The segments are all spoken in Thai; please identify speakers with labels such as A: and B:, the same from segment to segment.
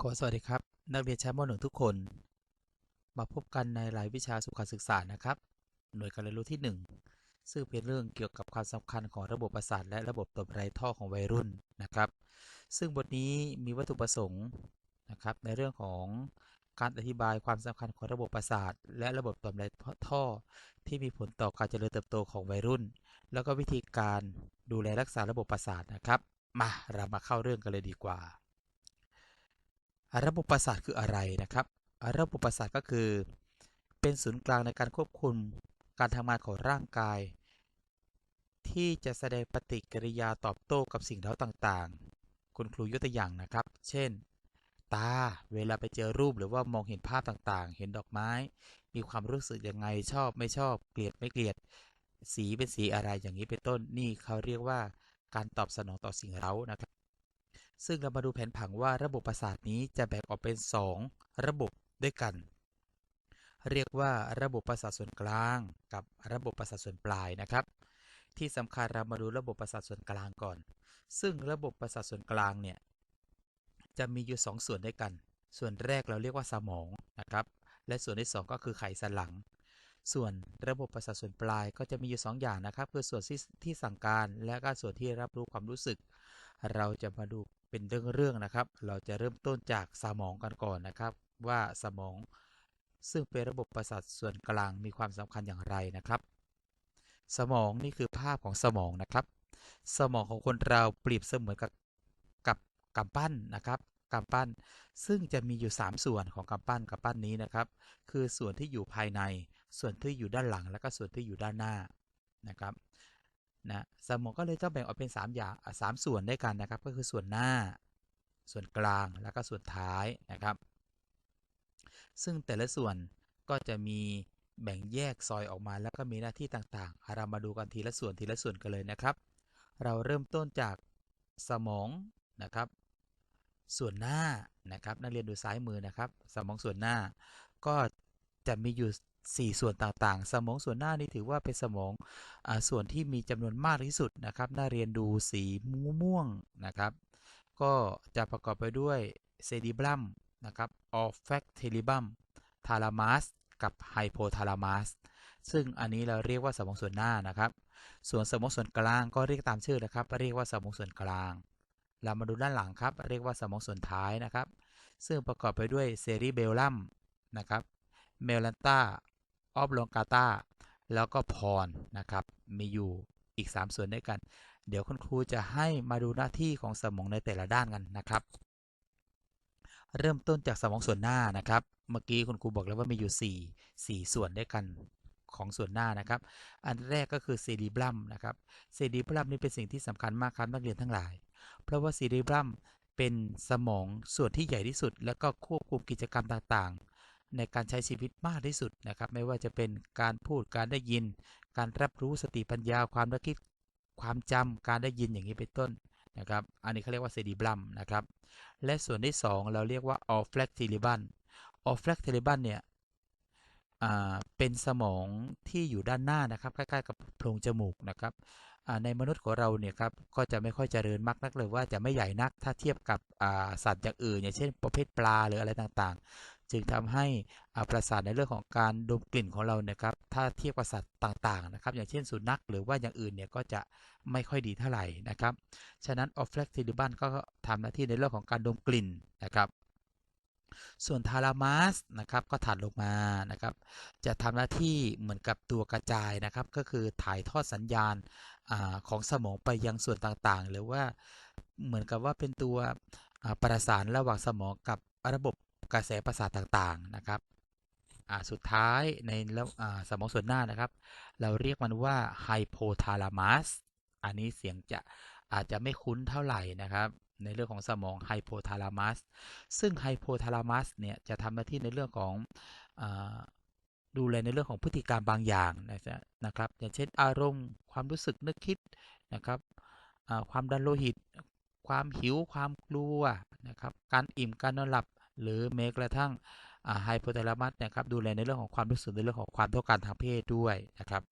A: ขอสวัสดีครับ นักเรียนชั้นม .1 ทุกคน มาพบกันในรายวิชาสุขศึกษานะครับ หน่วยการเรียนรู้ที่ 1 ซึ่งเป็นเรื่องเกี่ยวกับความสำคัญของระบบประสาทและระบบต่อมไรท่อของวัยรุ่นนะครับ ซึ่งบทนี้มีวัตถุประสงค์นะครับในเรื่องของการอธิบายความสำคัญของระบบประสาท และระบบต่อมไรท่อ ที่มีผลต่อการเจริญเติบโตของวัยรุ่น แล้วก็วิธีการดูแลรักษาระบบประสาทนะครับ มาเรามาเข้าเรื่องกันเลยดีกว่า ระบบประสาทคืออะไรนะครับระบบประสาทก็คือ เป็นศูนย์กลางในการควบคุมการทำงานของร่างกาย ที่จะแสดงปฏิกิริยาตอบโต้กับสิ่งเร้าต่างๆ คุณครูยกตัวอย่างนะครับ เช่น ตาเวลาไปเจอรูปหรือว่ามองเห็นภาพต่างๆ เห็นดอกไม้ มีความรู้สึกยังไงชอบไม่ชอบเกลียดไม่เกลียด สีเป็นสีอะไรอย่างนี้เป็นต้นนี่เขาเรียกว่าการตอบสนองต่อสิ่งเร้านะครับ ซึ่งเรามาดูแผนผังว่าระบบประสาทนี้จะแบ่งออกเป็น 2 ระบบด้วยกัน เรียกว่าระบบประสาทส่วนกลางกับระบบประสาทส่วนปลายนะครับ ที่สำคัญเรามาดูระบบประสาทส่วนกลางก่อน ซึ่งระบบประสาทส่วนกลางเนี่ยจะมีอยู่2ส่วนด้วยกัน ส่วนแรกเราเรียกว่าสมองนะครับ และส่วนที่ 2 ก็คือไขสันหลัง ส่วนระบบประสาทส่วนปลายก็จะมีอยู่ 2อย่างนะครับ คือส่วนที่ที่สั่งการและก็ส่วนที่รับรู้ความรู้สึก เราจะมาดู เป็นเรื่องๆนะครับ เราจะเริ่มต้นจากสมองกันก่อนนะครับ ว่าสมองซึ่งเป็นระบบประสาทส่วนกลางมีความสำคัญอย่างไรนะครับ สมองนี่คือภาพของสมองนะครับ สมองของคนเราเปรียบเสมือนกับกับกำปั้นนะครับกำปั้น ซึ่งจะมีอยู่ 3 ส่วนของกำปั้นกำปั้นนี้นะครับ คือส่วนที่อยู่ภายใน ส่วนที่อยู่ด้านหลัง และก็ส่วนที่อยู่ด้านหน้านะครับ นะสมองก็เลยต้องแบ่งออกเป็น 3 อย่างสามส่วนด้วยกันนะครับ ก็คือส่วนหน้า ส่วนกลางแล้วก็ส่วนท้ายนะครับ ซึ่งแต่ละส่วนก็จะมีแบ่งแยกซอยออกมาแล้วก็มีหน้าที่ต่างๆ เรามาดูกันทีละส่วนทีละส่วนกันเลยนะครับ เราเริ่มต้นจากสมองนะครับ ส่วนหน้านะครับ นักเรียนดูซ้ายมือนะครับ สมองส่วนหน้าก็จะมีอยู่ 4 ส่วนต่างๆ สมองส่วนหน้านี้ถือว่าเป็นสมองอส่วนที่มีจำนวนมากที่สุดนะครับ น่าเรียนดูสีม่วงนะครับ ก็จะประกอบไปด้วยเซดิบลัมนะครับออฟแฟกเทลิบัมทาลามัสกับไฮโพทาลามัสซึ่งอันนี้เราเรียกว่าสมองส่วนหน้านะครับ ส่วนสมองส่วนกลางก็เรียกตามชื่อนะครับ เรียกว่าสมองส่วนกลาง เรามาดูด้านหลังครับ เรียกว่าสมองส่วนท้ายนะครับ ซึ่งประกอบไปด้วยเซริเบลลัมนะครับ เมลันตา ออฟลองกาตาแล้วก็พรนะครับ มีอยู่อีก 3 ส่วนด้วยกัน เดี๋ยวคุณครูจะให้มาดูหน้าที่ของสมองในแต่ละด้านกันนะครับ เริ่มต้นจากสมองส่วนหน้านะครับ เมื่อกี้คุณครูบอกแล้วว่ามีอยู่ 4 4 ส่วนด้วยกันของส่วนหน้านะครับ อันแรกก็คือเซริบลัมนะครับเซริบลัมนี่เป็นสิ่งที่สำคัญมากครับนักเรียนทั้งหลาย เพราะว่าเซริบลัมเป็นสมองส่วนที่ใหญ่ที่สุด แล้วก็ควบคุมกิจกรรมต่างๆ ในการใช้ชีวิตมากที่สุดนะครับ ไม่ว่าจะเป็นการพูดการได้ยิน การรับรู้สติปัญญาความนึกคิดความจำการได้ยินอย่างนี้เป็นต้นนะครับ อันนี้เขาเรียกว่าเซริบลัมนะครับ และส่วนที่ 2 เราเรียกว่าออฟแฟลกเทลิบันออฟแฟลกเทลิบันเนี่ยเป็นสมองที่อยู่ด้านหน้านะครับใกล้ๆกับโพรงจมูกนะครับในมนุษย์ของเราเนี่ยครับก็จะไม่ค่อยเจริญมากนักเลยว่าจะไม่ใหญ่นักถ้าเทียบกับสัตว์อย่างอื่น อย่างเช่นประเภทปลาหรืออะไรต่างๆ จึงทำให้ประสาทในเรื่องของการดมกลิ่นของเราเนี่ยครับถ้าเทียบกับสัตว์ต่างๆนะครับอย่างเช่นสุนัขหรือว่าอย่างอื่นเนี่ยก็จะไม่ค่อยดีเท่าไหร่นะครับฉะนั้นออฟแฟลกติลิบันก็ทำหน้าที่ในเรื่องของการดมกลิ่นนะครับส่วนทารามัสนะครับก็ถัดลงมานะครับจะทำหน้าที่เหมือนกับตัวกระจายนะครับก็คือถ่ายทอดสัญญาณอของสมองไปยังส่วนต่างๆ หรือว่าเหมือนกับว่าเป็นตัวประสานระหว่างสมองกับระบบ กระแสประสาทต่างๆนะครับสุดท้ายในสมองส่วนหน้านะครับ เราเรียกมันว่าไฮโพทาลามัสอันนี้เสียงจะอาจจะไม่คุ้นเท่าไหร่นะครับ ในเรื่องของสมองไฮโพทาลามัสซึ่งไฮโพทาลามัสเนี่ยจะทำหน้าที่ในเรื่องของอดูแลในเรื่องของพฤติกรรมบางอย่างนะครับ อย่างเช่นอารมณ์ความรู้สึกนึกคิดนะครับความดันโลหิต ความหิวความกลัวนะครับ การอิ่มการนอนหลับ หรือแม้กระทั่งไฮโพทลามัสนะครับดูแลในเรื่องของความรู้สึกในเรื่องของความต้องการทางเพศด้วยนะครับ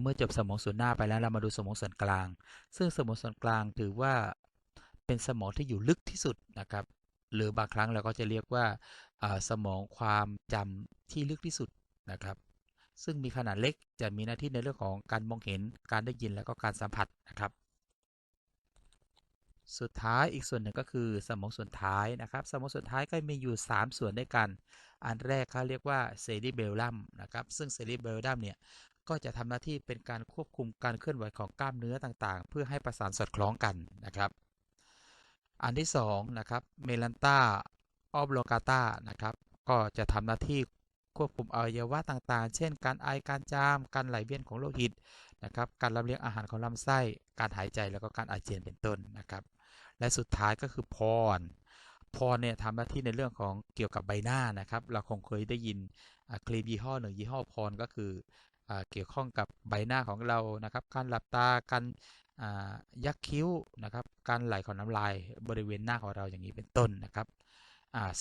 A: เมื่อจบสมองส่วนหน้าไปแล้วเรามาดูสมองส่วนกลาง ซึ่งสมองส่วนกลางถือว่าเป็นสมองที่อยู่ลึกที่สุดนะครับ หรือบางครั้งเราก็จะเรียกว่าอ่าสมองความจำที่ลึกที่สุดนะครับ ซึ่งมีขนาดเล็กจะมีหน้าที่ในเรื่องของการมองเห็นการได้ยินและก็การสัมผัสนะครับ สุดท้ายอีกส่วนหนึ่งก็คือสมองส่วนท้ายนะครับ สมองส่วนท้ายก็มีอยู่ 3 ส่วนด้วยกัน อันแรกเขาเรียกว่าเซริเบลลัมนะครับ ซึ่งเซริเบลลัมเนี่ยก็จะทำหน้าที่เป็นการควบคุมการเคลื่อนไหวของกล้ามเนื้อต่างๆ เพื่อให้ประสานสอดคล้องกันนะครับ อันที่2นะครับเมลันตาออบโลกาตานะครับ ก็จะทำหน้าที่ควบคุมอวัยวะต่างๆ เช่น การไอ การจาม การไหลเวียนของโลหิตนะครับ การลำเลียงอาหารของลำไส้ การหายใจแล้วก็การอาเจียนเป็นต้นนะครับ และสุดท้ายก็คือพรพรเนี่ยทำหน้าที่ในเรื่องของเกี่ยวกับใบหน้านะครับ เราคงเคยได้ยินครีมยี่ห้อหนึ่งยี่ห้อพรก็คืออเกี่ยวข้องกับใบหน้าของเรานะครับ การหลับตาการยักคิ้วนะครับ การไหลของน้ำลายบริเวณหน้าของเราอย่างนี้เป็นต้นนะครับ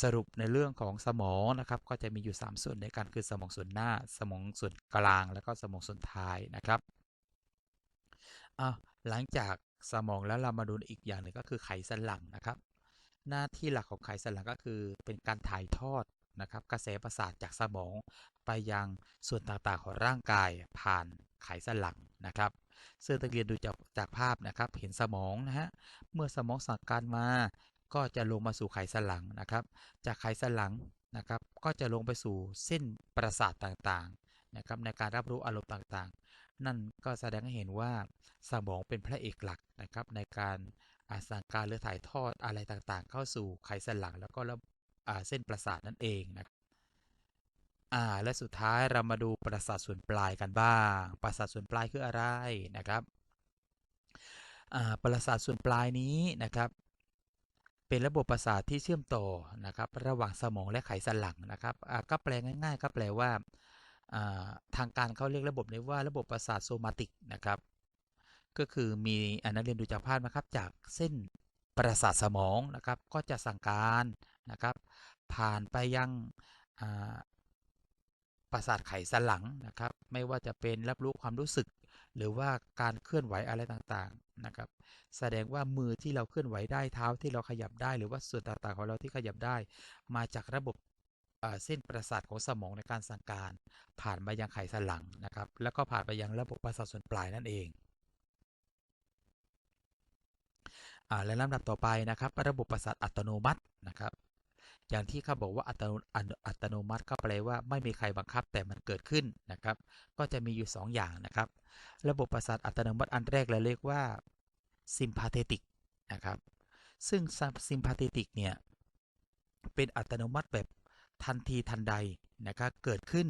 A: สรุปในเรื่องของสมองนะครับ ก็จะมีอยู่ 3 ส่วนในการคือสมองส่วนหน้า สมองส่วนกลาง แล้วก็สมองส่วนท้ายนะครับหลังจาก สมองแล้วเรามาดูอีกอย่างหนึ่งก็คือไขสันหลังนะครับ หน้าที่หลักของไขสันหลังก็คือเป็นการถ่ายทอดนะครับ กระแสประสาทจากสมองไปยังส่วนต่างๆของร่างกายผ่านไขสันหลังนะครับซึ่งตะเกียนดูจากจากภาพนะครับ เห็นสมองนะฮะเมื่อสมองสั่งการมาก็จะลงมาสู่ไขสันหลังนะครับ จากไขสันหลังนะครับ ก็จะลงไปสู่เส้นประสาทต่างๆนะครับในการรับรู้อารมณ์ต่างๆ นั่นก็แสดงให้เห็นว่าสมองเป็นพระเอกหลักนะครับ ในการสั่งการหรือถ่ายทอดอะไรต่างๆ เข้าสู่ไขสันหลังแล้วก็เส้นประสาทนั่นเองนะอ่าและสุดท้ายเรามาดูประสาทส่วนปลายกันบ้าง ประสาทส่วนปลายคืออะไรนะครับอ่าประสาทส่วนปลายนี้นะครับ เป็นระบบประสาทที่เชื่อมต่อนะครับ ระหว่างสมองและไขสันหลังนะครับอ่าก็แปลง่าย ๆ ก็แปลว่า ทางการเขาเรียกระบบนี้ว่าระบบประสาทโซมาติกนะครับ ก็คือมีอันนักเรียนดูจากภาพนะครับจากเส้นประสาทสมองนะครับ ก็จะสั่งการนะครับ ผ่านไปยังประสาทไขสันหลังนะครับ ไม่ว่าจะเป็นรับรู้ความรู้สึก หรือว่าการเคลื่อนไหวอะไรต่างๆนะครับ แสดงว่ามือที่เราเคลื่อนไหวได้เท้าที่เราขยับได้ หรือว่าส่วนต่างๆของเราที่ขยับได้ มาจากระบบ เส้นประสาทของสมองในการสั่งการ ผ่านมายังไขสันหลังนะครับ แล้วก็ผ่านไปยังระบบประสาทส่วนปลายนั่นเองอ่าและลำดับต่อไปนะครับ ระบบประสาทอัตโนมัตินะครับ อย่างที่เขาบอกว่าอัตโนอัตโนมัติก็แปลว่าไม่มีใครบังคับแต่มันเกิดขึ้นนะครับ ก็จะมีอยู่ 2 อย่างนะครับ ระบบประสาทอัตโนมัติอันแรกเราเรียกว่าซิมพาเทติกนะครับ ซึ่งซิมพาเทติกเนี่ยเป็นอัตโนมัติแบบ ทันทีทันใดนะครับเกิดขึ้น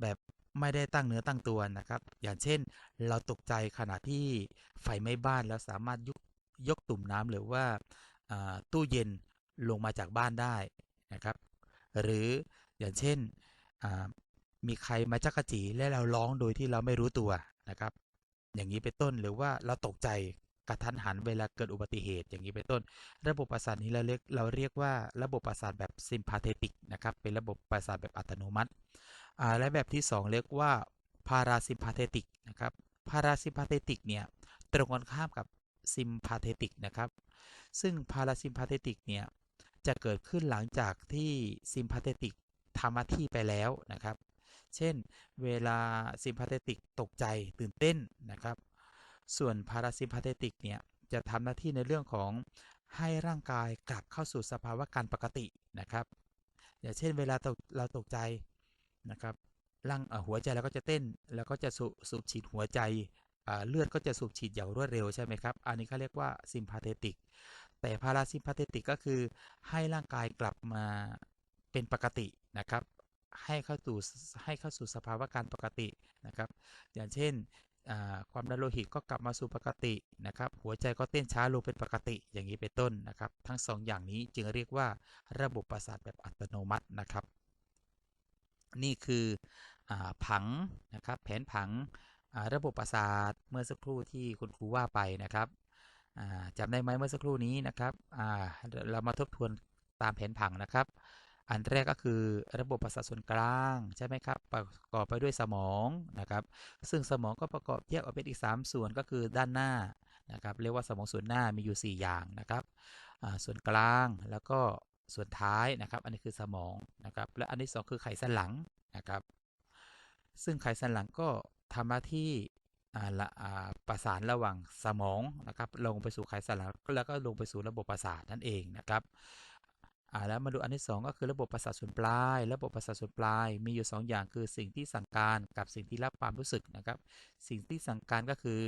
A: แบบไม่ได้ตั้งเนื้อตั้งตัวนะครับ อย่างเช่นเราตกใจขณะที่ไฟไหม้บ้านแล้วสามารถยกยกตุ่มน้ำหรือว่าตู้เย็นลงมาจากบ้านได้นะครับ หรืออย่างเช่นมีใครมาจักกะจีและเราร้องโดยที่เราไม่รู้ตัวนะครับ อย่างนี้เป็นต้นหรือว่าเราตกใจ กระทันหันเวลาเกิดอุบัติเหตุอย่างนี้เป็นต้น ระบบประสาทนี้เราเรียกเราเรียกว่าระบบประสาทแบบซิมพาเทติกนะครับเป็นระบบประสาทแบบอัตโนมัติและแบบที่ 2 เรียกว่าพาราซิมพาเทติกนะครับพาราซิมพาเทติกเนี่ยตรงกันข้ามกับซิมพาเทติกนะครับ ซึ่งพาราซิมพาเทติกเนี่ยจะเกิดขึ้นหลังจากที่ซิมพาเทติกทำหน้าที่ไปแล้วนะครับ เช่น เวลาซิมพาเทติกตกใจตื่นเต้นนะครับ ส่วนพาราซิมพาเทติกเนี่ยจะทำหน้าที่ในเรื่องของให้ร่างกายกลับเข้าสู่สภาวะการปกตินะครับอย่างเช่นเวลาเราตกใจนะครับร่างหัวใจเราก็จะเต้นแล้วก็จะสูบฉีดหัวใจเลือดก็จะสูบฉีดอย่างรวดเร็วใช่ไหมครับ อันนี้เขาเรียกว่าซิมพาเทติก แต่พาราซิมพาเทติกก็คือให้ร่างกายกลับมาเป็นปกตินะครับ ให้เข้าสู่ให้เข้าสู่สภาวะการปกตินะครับ อย่างเช่น ความดันโลหิตก็กลับมาสู่ปกตินะครับ หัวใจก็เต้นช้าลงเป็นปกติอย่างนี้เป็นต้นนะครับ ทั้ง2ออย่างนี้จึงเรียกว่าระบบประสาทแบบอัตโนมัตินะครับ นี่คืออผังนะครับ แผนผังระบบประสาทเมื่อสักครู่ที่คุณครูว่าไปนะครับจำได้ไหมเมื่อสักครู่นี้นะครับเรามาทบทวนตามแผนผังนะครับ อันแรกก็คือระบบประสาทส่วนกลางใช่ไหมครับ ประกอบไปด้วยสมองนะครับ ซึ่งสมองก็ประกอบแยกออกเป็นอีก 3 ส่วนก็คือด้านหน้านะครับเรียกว่าสมองส่วนหน้ามีอยู่ 4 อย่างนะครับส่วนกลางแล้วก็ส่วนท้ายนะครับ อันนี้คือสมองนะครับ และอันที่2คือไขสันหลังนะครับ ซึ่งไขสันหลังก็ทำหน้าที่ประสานระหว่างสมองนะครับ ลงไปสู่ไขสันหลังแล้วก็ลงไปสู่ระบบประสาทนั่นเองนะครับ แล้วมาดูอันที่2ก็คือระบบประสาทส่วนปลาย ระบบประสาทส่วนปลายมีอยู่ 2 อย่างคือสิ่งที่สั่งการกับสิ่งที่รับความรู้สึกนะครับ สิ่งที่สั่งการก็คือ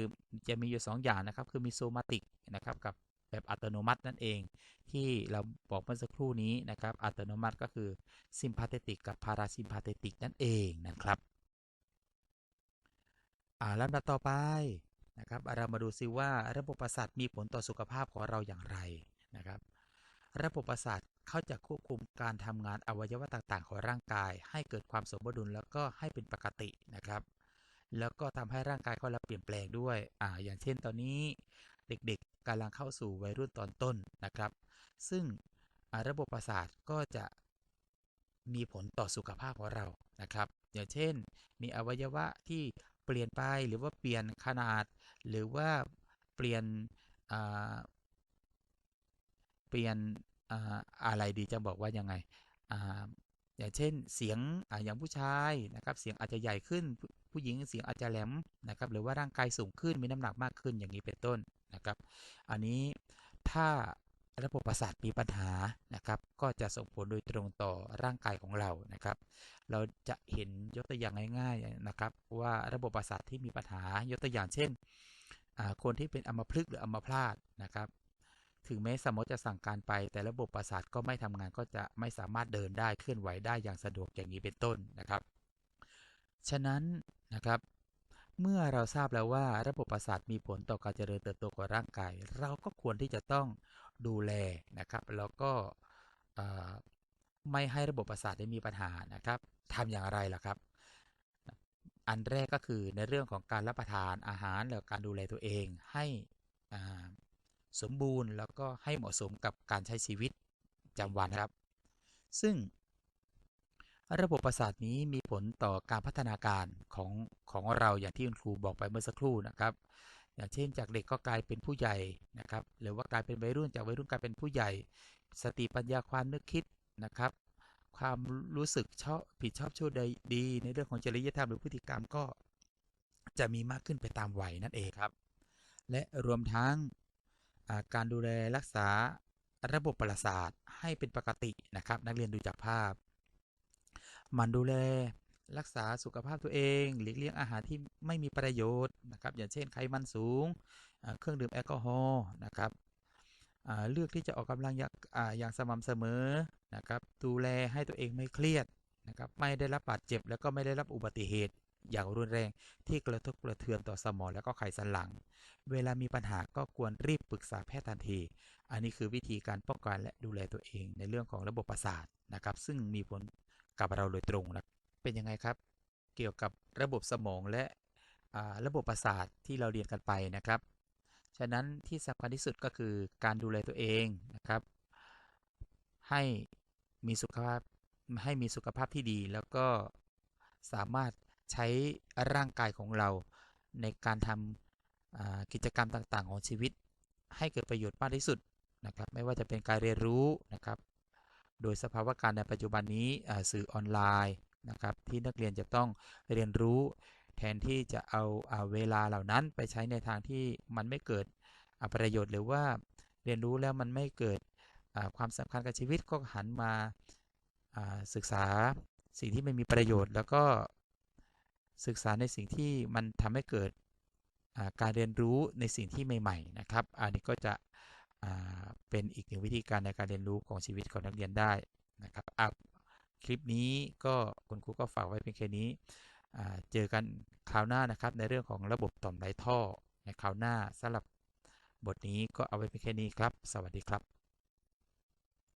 A: จะมีอยู่ 2 อย่างนะครับ คือมีโซมาติกนะครับกับแบบอัตโนมัตินั่นเอง ที่เราบอกเมื่อสักครู่นี้นะครับ อัตโนมัติก็คือซิมพาเทติกกับพาราซิมพาเทติกนั่นเองนะครับอ่าลำดับต่อไปนะครับเรามาดูซิว่าระบบประสาทมีผลต่อสุขภาพของเราอย่างไรนะครับ ระบบประสาท เขาจะควบคุมการทำงานอวัยวะต่างๆ ของร่างกาย ให้เกิดความสมดุลแล้วก็ให้เป็นปกตินะครับ แล้วก็ทำให้ร่างกายเขาเราเปลี่ยนแปลงด้วยอ่าอย่างเช่นตอนนี้เด็กๆกำลังเข้าสู่วัยรุ่นตอนต้นนะครับ ซึ่งระบบประสาทก็จะมีผลต่อสุขภาพของเรานะครับ อย่างเช่น มีอวัยวะที่เปลี่ยนไปหรือว่าเปลี่ยนขนาด หรือว่าเปลี่ยนเปลี่ยน อะไรดีจะบอกว่ายังไงอย่างเช่นเสียงออย่างผู้ชายนะครับเสียงอาจจะใหญ่ขึ้น ผู้หญิงเสียงอาจจะแหลมนะครับหรือว่าร่างกายสูงขึ้นมีน้ำหนักมากขึ้นอย่างนี้เป็นต้นนะครับ อันนี้ถ้าระบบประสาทมีปัญหานะครับ ก็จะส่งผลโดยตรงต่อร่างกายของเรานะครับ เราจะเห็นยกตัวอย่างง่ายๆนะครับ ว่าระบบประสาทที่มีปัญหายกตัวอย่างเช่นคนที่เป็นอัมพฤกษ์หรืออัมพาตนะครับ ถึงแม้สมองจะสั่งการไป แต่ระบบประสาทก็ไม่ทำงานก็จะไม่สามารถเดินได้เคลื่อนไหวได้อย่างสะดวกอย่างนี้เป็นต้นนะครับ ฉะนั้นนะครับ เมื่อเราทราบแล้วว่าระบบประสาทมีผลต่อการเจริญเติบโตของร่างกาย เราก็ควรที่จะต้องดูแลนะครับ แล้วก็ไม่ให้ระบบประสาทได้มีปัญหานะครับทำอย่างไรล่ะครับ อันแรกก็คือในเรื่องของการรับประทานอาหารแล้วการดูแลตัวเองให้ สมบูรณ์แล้วก็ให้เหมาะสมกับการใช้ชีวิตประจำวันครับ ซึ่ง ระบบประสาทนี้มีผลต่อการพัฒนาการของของเราอย่างที่คุณครูบอกไปเมื่อสักครู่นะครับ อย่างเช่นจากเด็กก็กลายเป็นผู้ใหญ่นะครับ หรือว่ากลายเป็นวัยรุ่นจากวัยรุ่นกลายเป็นผู้ใหญ่ สติปัญญาความนึกคิดนะครับ ความรู้สึกชอบผิดชอบชั่วใดดี ในเรื่องของจริยธรรมหรือพฤติกรรมก็จะมีมากขึ้นไปตามวัยนั่นเองครับ และรวมทั้ง การดูแลรักษาระบบประสาทให้เป็นปกตินะครับ นักเรียนดูจากภาพ มันดูแลรักษาสุขภาพตัวเองหลีกเลี่ยงอาหารที่ไม่มีประโยชน์นะครับ อย่างเช่นไขมันสูง เครื่องดื่มแอลกอฮอล์นะครับเลือกที่จะออกกำลังอย่างอย่างสม่ำเสมอนะครับ ดูแลให้ตัวเองไม่เครียดนะครับ ไม่ได้รับบาดเจ็บแล้วก็ไม่ได้รับอุบัติเหตุ อย่างรุนแรงที่กระทบกระเทือนต่อสมองและก็ไขสันหลัง เวลามีปัญหาก็ควรรีบปรึกษาแพทย์ทันที อันนี้คือวิธีการป้องกันและดูแลตัวเองในเรื่องของระบบประสาทนะครับ ซึ่งมีผลกับเราโดยตรงนะเป็นยังไงครับ เกี่ยวกับระบบสมองและระบบประสาทที่เราเรียนกันไปนะครับ ฉะนั้นที่สำคัญที่สุดก็คือการดูแลตัวเองนะครับ ให้มีสุขภาพให้มีสุขภาพที่ดีแล้วก็สามารถ ใช้ร่างกายของเราในการทำกิจกรรมต่างๆ ของชีวิต ให้เกิดประโยชน์มากที่สุดนะครับไม่ว่าจะเป็นการเรียนรู้นะครับโดยสภาวะการในปัจจุบันนี้สื่อออนไลน์นะครับที่นักเรียนจะต้องเรียนรู้แทนที่จะเอาเวลาเหล่านั้นไปใช้ในทางที่มันไม่เกิดประโยชน์หรือว่าเรียนรู้แล้วมันไม่เกิดความสำคัญกับชีวิตก็หันมาศึกษาสิ่งที่ไม่มีประโยชน์ แล้วก็ ศึกษาในสิ่งที่มันทำให้เกิดการเรียนรู้ในสิ่งที่ใหม่ๆนะครับ อันนี้ก็จะเป็นอีกหนึ่งวิธีการในการเรียนรู้ของชีวิตของนักเรียนได้นะครับคลิปนี้ก็คุณครูก็ฝากไว้เพียงแค่นี้เจอกันคราวหน้านะครับในเรื่องของระบบต่อมไรท่อในคราวหน้าสำหรับบทนี้ก็เอาไว้เพียงแค่นี้ครับ สวัสดีครับ